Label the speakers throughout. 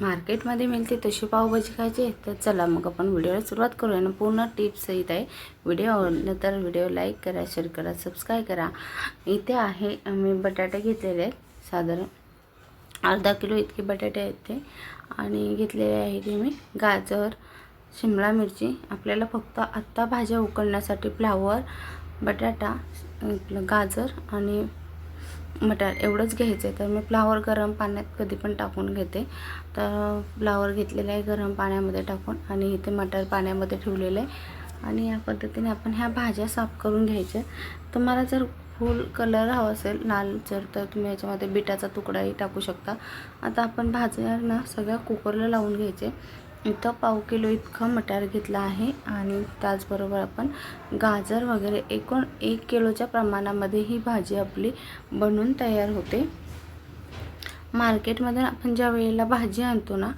Speaker 1: मार्केटमध्ये मिळते तशी पावभाजी खायची तर चला मग आपण व्हिडिओला सुरुवात करूया. ना पूर्ण टिप्स सहित आहे व्हिडिओ आवडलं तर व्हिडिओ लाईक करा शेअर करा सबस्क्राईब करा. इथे आहे मी बटाटे घेतलेले आहेत साधारण अर्धा किलो इतके बटाटे आहेत ते. आणि घेतलेले आहे की मी गाजर शिमला मिरची. आपल्याला फक्त आत्ता भाज्या उकळण्यासाठी फ्लावर बटाटा आपलं गाजर आणि मटार एवढंच घ्यायचं आहे तर मी फ्लावर गरम पाण्यात कधी पण टाकून घेते. तर फ्लावर घेतलेलं आहे गरम पाण्यामध्ये टाकून आणि इथे मटार पाण्यामध्ये ठेवलेलं आहे. आणि या पद्धतीने आपण ह्या भाज्या साफ करून घ्यायच्या. तुम्हाला जर फुल कलर हवा असेल लाल जर तर तुम्ही याच्यामध्ये बिटाचा तुकडाही टाकू शकता. आता आपण भाज्यांना सगळ्या कुकरला लावून घ्यायचे. इथं पाव किलो इतकं मटार घेतलं आहे आणि त्याचबरोबर आपण गाजर वगैरे एकूण एक किलोच्या प्रमाणामध्ये ही भाजी आपली बनून तयार होते. मार्केटमध्ये आपण ज्या वेळेला भाजी आणतो ना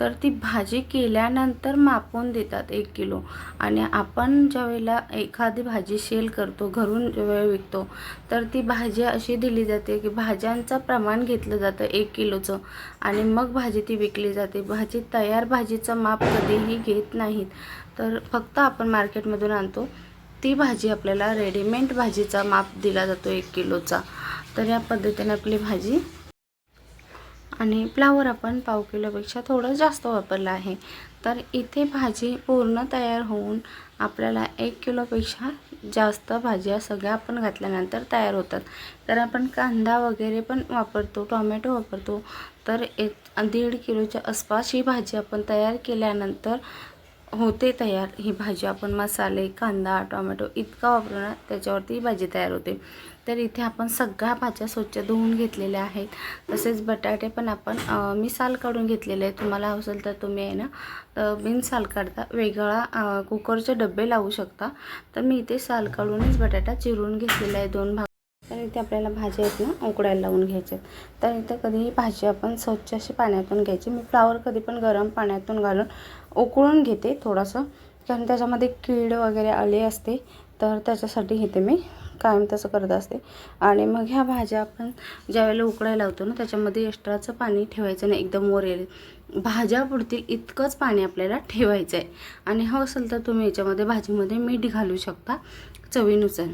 Speaker 1: तर ती भाजी केल्यानंतर मापून देतात एक किलो. आणि आपण ज्यावेळेला एखादी भाजी सेल करतो घरून वेळ विकतो तर ती भाजी अशी दिली जाते की भाज्यांचं प्रमाण घेतलं जातं एक किलोचं. आणि मग भाजी ती विकली जाते. भाजी तयार भाजीचं माप कधीही घेत नाहीत. तर फक्त आपण मार्केटमधून आणतो. ती भाजी आपल्याला रेडीमेड भाजीचा माप दिला जातो एक किलोचा. तर या पद्धतीने आपली भाजी आणि फ्लावर आपण पाव किलोपेक्षा थोडं जास्त वापरलं आहे. तर इथे भाजी पूर्ण तयार होऊन आपल्याला एक किलोपेक्षा जास्त भाज्या सगळ्या आपण घातल्यानंतर तयार होतात. तर आपण कांदा वगैरे पण वापरतो टॉमॅटो वापरतो. तर एक दीड किलोच्या आसपास ही भाजी आपण तयार केल्यानंतर होते तयार. ही भाजी आपण मसाले कांदा टोमॅटो इतका वापरू ना त्याच्यावरती ही भाजी तयार होते. तर इथे आपण सगळ्या भाज्या स्वच्छ धुवून घेतलेल्या आहेत. तसेच बटाटे पण आपण मी साल काढून घेतलेले आहे तुम्हाला असेल तर तुम्ही आहे ना बिन साल काढता. वेगळा कुकरचे डबे लावू शकता. तर मी इथे साल काढूनच बटाटा चिरून घेतलेला आहे. दोन भाग तर इथे आपल्याला भाज्या आहेत ना उकडायला लावून घ्यायच्या तर इथे कधीही भाजी आपण स्वच्छ अशी पाण्यातून घ्यायची. मी फ्लावर कधी पण गरम पाण्यातून घालून उकळून घेते थोडंसं. कारण त्याच्यामध्ये कीड वगैरे आले असते तर त्याच्यासाठी घेते मी कायम तसं करत असते. आणि मग ह्या भाज्या आपण ज्यावेळेला उकळायला लावतो ना त्याच्यामध्ये एक्स्ट्राचं पाणी ठेवायचं नाही एकदम वर येईल. भाज्या पुढतील इतकंच पाणी आपल्याला ठेवायचं आहे आणि हवं असेल तर तुम्ही याच्यामध्ये भाजीमध्ये मीठ घालू शकता चवीनुसार.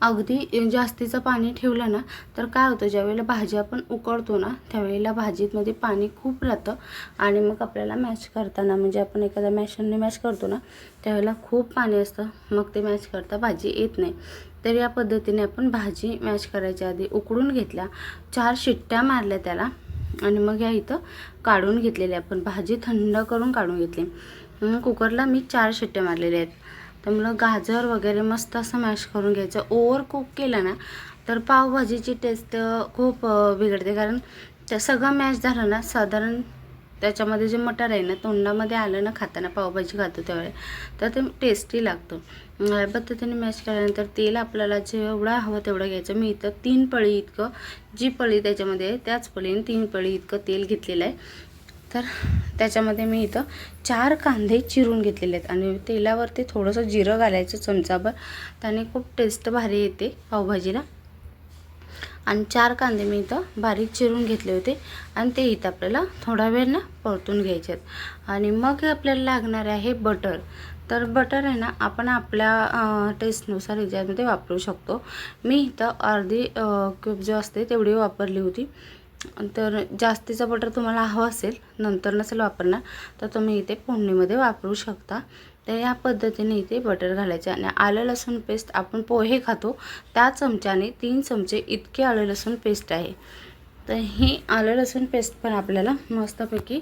Speaker 1: अगदी जास्तीचं पाणी ठेवलं ना तर काय होतं ज्यावेळेला भाजी आपण उकळतो ना त्यावेळेला भाजीमध्ये पाणी खूप राहतं आणि मग आपल्याला मॅच करताना म्हणजे आपण एखाद्या मॅशनने मॅच करतो ना त्यावेळेला खूप पाणी असतं मग ते मॅच करता भाजी येत नाही. तर या पद्धतीने आपण भाजी मॅच करायच्या आधी उकडून घेतल्या चार शिट्ट्या मारल्या त्याला आणि मग या इथं काढून घेतलेल्या आपण भाजी थंड करून काढून घेतली. कुकरला मी चार शिट्ट्या मारलेल्या आहेत. त्यामुळं गाजर वगैरे मस्त असं मॅश करून घ्यायचं. ओव्हर कुक केलं ना तर पावभाजीची टेस्ट खूप बिघडते. कारण त्या सगळं मॅश झालं ना साधारण त्याच्यामध्ये जे मटार आहे ना तोंडामध्ये आलं ना खाताना पावभाजी खातो त्यावेळे तर ते टेस्टी लागतो. या पद्धतीने मॅश केल्यानंतर तेल आपल्याला जेवढा हवं तेवढं घ्यायचं. मी इथं तीन पळी इतकं जी पळी त्याच्यामध्ये आहे त्याच पळीने तीन पळी इतकं तेल घेतलेलं आहे. तर त्याच्यामध्ये मी इथं चार कांदे चिरून घेतलेले आहेत. आणि तेलावरती थोडंसं जिरं घालायचं चमचाभर. त्याने खूप टेस्ट भारी येते पावभाजीला. आणि चार कांदे मी इथं बारीक चिरून घेतले होते. आणि ते इथं आपल्याला थोडा वेळ ना परतून घ्यायचे आहेत. आणि मग आपल्याला लागणार आहे बटर. तर बटर आहे ना आपण आपल्या टेस्टनुसार याच्यामध्ये वापरू शकतो. मी इथं अर्धी क्यूब जो असते तेवढी वापरली होती. तर जास्तीचा बटर तुम्हाला हवा असेल नंतर नसेल वापरणार तर तुम्ही इथे फोडणीमध्ये वापरू शकता. तर या पद्धतीने इथे बटर घालायचे आणि आलं लसूण पेस्ट आपण पोहे खातो त्या चमच्याने तीन चमचे इतके आलं लसूण पेस्ट आहे. तर ही आलं लसूण पेस्ट पण आपल्याला मस्तपैकी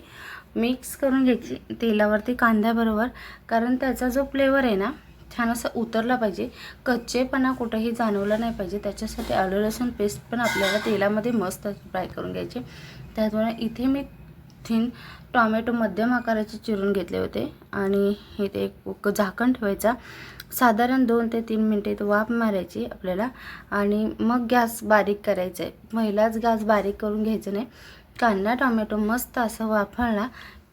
Speaker 1: मिक्स करून घ्यायची तेलावरती कांद्याबरोबर कारण त्याचा जो फ्लेवर आहे ना छान असं उतरला पाहिजे. कच्चेपणा कुठंही जाणवला नाही पाहिजे. त्याच्यासाठी आलं लसूण पेस्ट पण आपल्याला तेलामध्ये मस्त फ्राय करून घ्यायचे. त्याचबरोबर इथे मी थिन टॉमॅटो मध्यम आकाराचे चिरून घेतले होते. आणि इथे एक झाकण ठेवायचा. साधारण दोन ते तीन मिनटे इथं वाफ मारायची आपल्याला. आणि मग गॅस बारीक करायचा आहे. पहिलाच गॅस बारीक करून घ्यायचं नाही. कांदा टॉमॅटो मस्त असं वाफळला.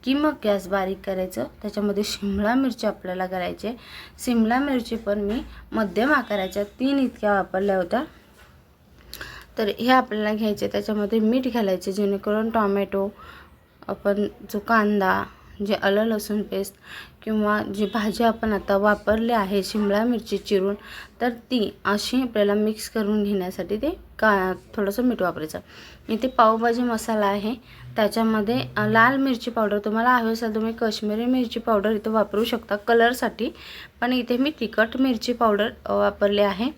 Speaker 1: की मग गॅस बारीक करायचं त्याच्यामध्ये शिमला मिरची आपल्याला करायची आहे. शिमला मिरची पण मी मध्यम आकाराच्या तीन इतक्या वापरल्या होत्या. तर हे आपल्याला घ्यायचे त्याच्यामध्ये मीठ घालायचे जेणेकरून टॉमॅटो आपण जो कांदा जे आलं लसूण पेस्ट किंवा जी भाजी आपण आता वापरली आहे शिमला मिरची चिरून तर ती अशी आपल्याला मिक्स करून घेण्यासाठी ते का थोडंसं मीठ वापरायचं. इथे पावभाजी मसाला आहे. त्याच्यामध्ये लाल मिरची पावडर तुम्हाला हवी असेल तुम्ही काश्मीरी मिरची पावडर इथं वापरू शकता कलरसाठी पण इथे मी तिखट मिरची पावडर वापरली आहे.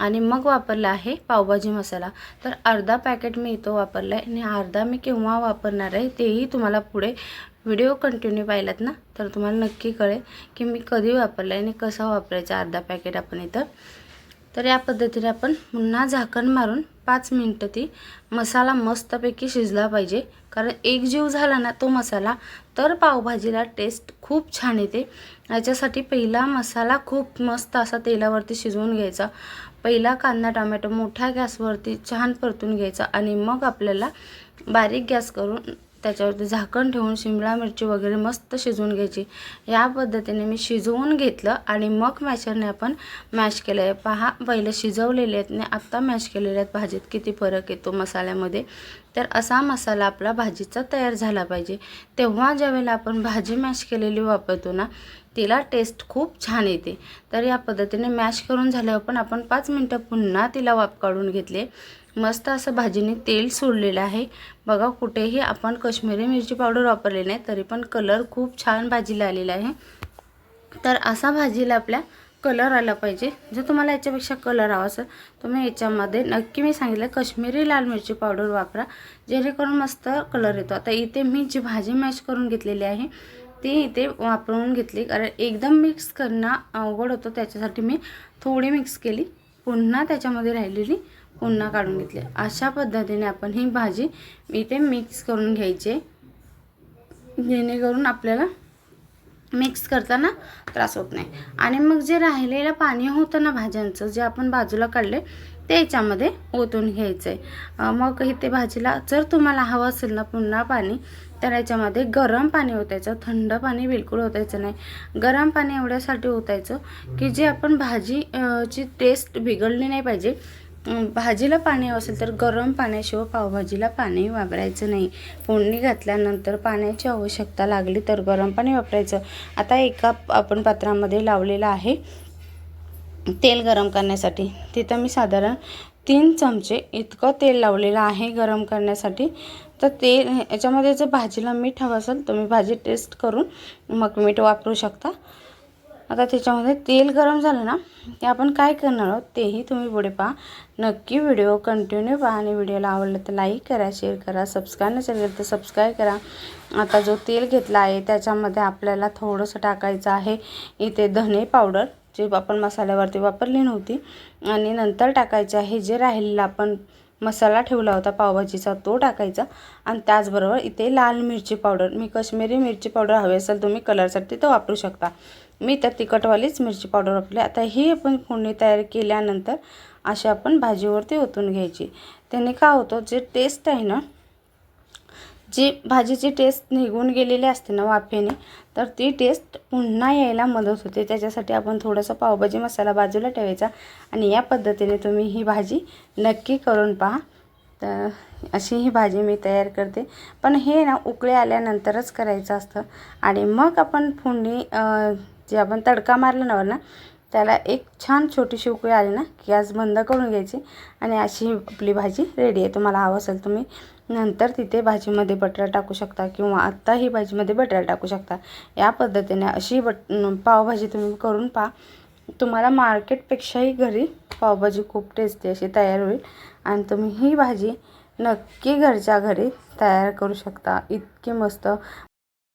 Speaker 1: आणि मग वापरला आहे पावभाजी मसाला. तर अर्धा पॅकेट मी इथं वापरला आहे आणि अर्धा मी केव्हा वापरणार आहे तेही तुम्हाला पुढे व्हिडिओ कंटिन्यू पाहिलात ना? तर तुम्हाला नक्की कळेल की मी कधी वापरला आहे आणि कसा वापरायचा अर्धा पॅकेट आपण इथं. तर या पद्धतीने आपण पुन्हा झाकण मारून पाच मिनटं ती मसाला मस्तपैकी शिजला पाहिजे. कारण एक जीव झाला ना तो मसाला तर पावभाजीला टेस्ट खूप छान येते. याच्यासाठी पहिला मसाला खूप मस्त असा तेलावरती शिजवून घ्यायचा. पहिला कांदा टोमॅटो मोठ्या गॅसवरती छान परतून घ्यायचा आणि मग आपल्याला बारीक गॅस करून त्याच्यावरती झाकण ठेवून शिमला मिरची वगैरे मस्त शिजवून घ्यायची. या पद्धतीने मी शिजवून घेतलं आणि मग मॅशरने आपण मॅश केलं आहे पहा पहिलं शिजवलेले आहेत आणि आत्ता मॅश केलेले आहेत भाजीत. किती फरक येतो मसाल्यामध्ये. तर असा मसाला आपला भाजीचा तयार झाला पाहिजे. तेव्हा ज्यावेळेला आपण भाजी मॅश केलेली वापरतो ना तिला टेस्ट खूप छान येते. तर या पद्धतीने मॅश करून झाल्यावर पण आपण पाच मिनटं पुन्हा तिला वाफ काढून घेतले. मस्त असं भाजीने तेल सोडलेलं आहे. बघा कुठेही आपण कश्मीरी मिरची पावडर वापरली नाही तरी पण कलर खूप छान भाजीला आलेला आहे. तर असा भाजीला आपल्या कलर आला पाहिजे. जर तुम्हाला याच्यापेक्षा कलर हवा असेल तुम्ही याच्यामध्ये नक्की मी सांगितलं कश्मीरी लाल मिरची पावडर वापरा. जेणेकरून मस्त कलर येतो. आता इथे मी जी भाजी मॅश करून घेतलेली आहे ती इथे वापरून घेतली. कारण एकदम मिक्स करणं अवघड होतं त्याच्यासाठी मी थोडी मिक्स केली. पुन्हा त्याच्यामध्ये राहिलेली पुन्हा काढून घेतले. अशा पद्धतीने आपण ही भाजी इथे मिक्स करून घ्यायची. जेणेकरून आपल्याला मिक्स करताना त्रास होत नाही. आणि मग जे राहिलेलं पाणी होतं ना भाज्यांचं जे आपण बाजूला काढले ते याच्यामध्ये ओतून घ्यायचं आहे मग इथे भाजीला जर तुम्हाला हवं असेल ना पुन्हा पाणी तर याच्यामध्ये गरम पाणी ओतायचं. थंड पाणी बिलकुल ओतायचं नाही. गरम पाणी एवढ्यासाठी ओतायचं की जे आपण भाजी ची टेस्ट बिघडली नाही पाहिजे. भाजीला पाणी असेल तर गरम पाण्याशिवाय पावभाजीला पाणी वापरायचं नाही. फोडणी घातल्यानंतर पाण्याची आवश्यकता लागली तर गरम पाणी वापरायचं. आता एका आपण पात्रामध्ये लावलेलं आहे. तेल गरम करण्यासाठी. तिथं मी साधारण तीन चमचे इतकं तेल लावलेलं आहे गरम करण्यासाठी. तर तेल याच्यामध्ये जर भाजीला मीठ हवं असेल तुम्ही भाजी टेस्ट करून मग मीठ वापरू शकता. आता त्याच्यामध्ये तेल गरम झालं ना ते आपण काय करणार आहोत तेही तुम्ही पुढे पहा. नक्की व्हिडिओ कंटिन्यू पहा आणि व्हिडिओला आवडलं तर लाईक करा शेअर करा सबस्क्राईब नसेल केलं तर सबस्क्राईब करा. आता जो तेल घेतला आहे त्याच्यामध्ये आपल्याला थोडंसं टाकायचं आहे. इथे धने पावडर जे आपण मसाल्यावरती वापरली नव्हती. आणि नंतर टाकायचे आहे जे राहिलेलं आपण मसाला ठेवला होता पावभाजीचा तो टाकायचा. आणि त्याचबरोबर इथे लाल मिरची पावडर मी काश्मीरी मिरची पावडर हवी असेल तुम्ही कलरसाठी तो वापरू शकता. मी तर तिखटवालीच मिरची पावडर वापरली. आता ही आपण फोडणी तयार केल्यानंतर अशी आपण भाजीवरती ओतून घ्यायची. त्याने काय होतं जे टेस्ट आहे ना जी भाजीची टेस्ट निघून गेलेली असते ना वाफेने तर ती टेस्ट पुन्हा यायला मदत होते. त्याच्यासाठी आपण थोडासा पावभाजी मसाला बाजूला ठेवायचा आणि या पद्धतीने तुम्ही ही भाजी नक्की करून पहा. तर अशी ही भाजी मी तयार करते. पण हे ना उकळे आल्यानंतरच करायचं असतं. आणि मग आपण फोडणी जे आपण तडका मारला ना ना त्याला एक छान छोटीशी उकळी आली ना गॅस बंद करून घ्यायची आणि अशी आपली भाजी रेडी आहे. तुम्हाला हवं असेल तुम्ही नंतर तिथे भाजीमध्ये बटाटा टाकू शकता किंवा आत्ता ही भाजीमध्ये बटाटा टाकू शकता. या पद्धतीने अशी बट पावभाजी तुम्ही करून पहा. तुम्हाला मार्केटपेक्षाही घरी पावभाजी खूप टेस्टी अशी तयार होईल आणि तुम्ही ही भाजी नक्की घरच्या घरी तयार करू शकता. इतकी मस्त